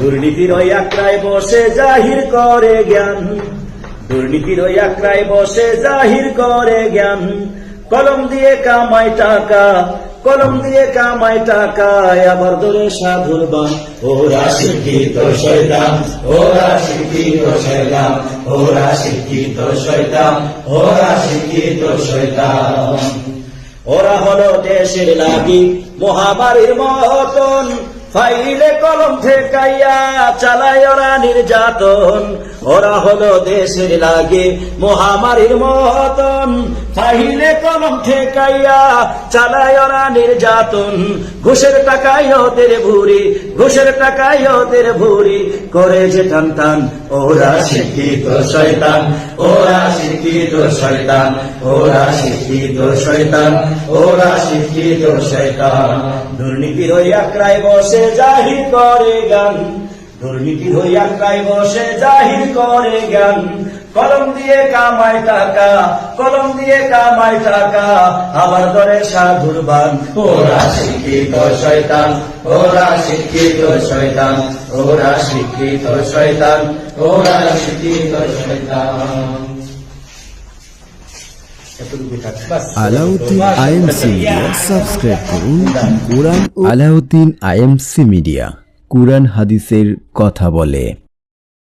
দুর্নীতির ওই আক্রায় বসে জাহির করে জ্ঞান। দুর্নীতির ওই আক্রায় বসে জাহির করে জ্ঞান। কলম দিয়ে কামাই টাকা, কলম দিয়ে কামাই টাকা আবার ধরে সাধুর বান। ওরা শিক্ষিত শৈতান ওরা শিক্ষিত শৈতান ওরা শিক্ষিত শৈতান ওরা শিক্ষিত শৈতান ওরা হলো দেশের লাগি মহামারীর মতন ফাইলে কলম ঠেকাইয়া চালায় ওরা নির্যাতন। ওরা হলো দেশের লাগে মহামারীর মতন। ফাইলে কলম ঠেকাইয়া চালায় ওরা নির্যাতন। ঘুষের টাকায় ওদের ভুরি ঘুষের টাকায় ওদের ভুরি করে যে টান টান, ওরা শিক্ষিত শয়তান, ওরা শিক্ষিত শয়তান, ওরা শিক্ষিত শয়তান, ওরা শিক্ষিত শয়তান। দুর্নীতির ওই আক্রায় বসে জাহির করে গান। দুর্নীতির ওই আক্রায় বসে জাহির করে জ্ঞান। কলম দিয়ে কামায় টাকা কলম দিয়ে কামায় টাকা আবার ধরে সাধুর বান। ওরা শিক্ষিত শয়তান ওরা শিক্ষিত শয়তান ওরা শিক্ষিত শয়তান ওরা শিক্ষিত শয়তান। আলাউদ্দিন আইএমসি মিডিয়া সাবস্ক্রাইব করুন। কোরআন আলাউদ্দিন আইএমসি মিডিয়া। কোরআন হাদিসের কথা বলে।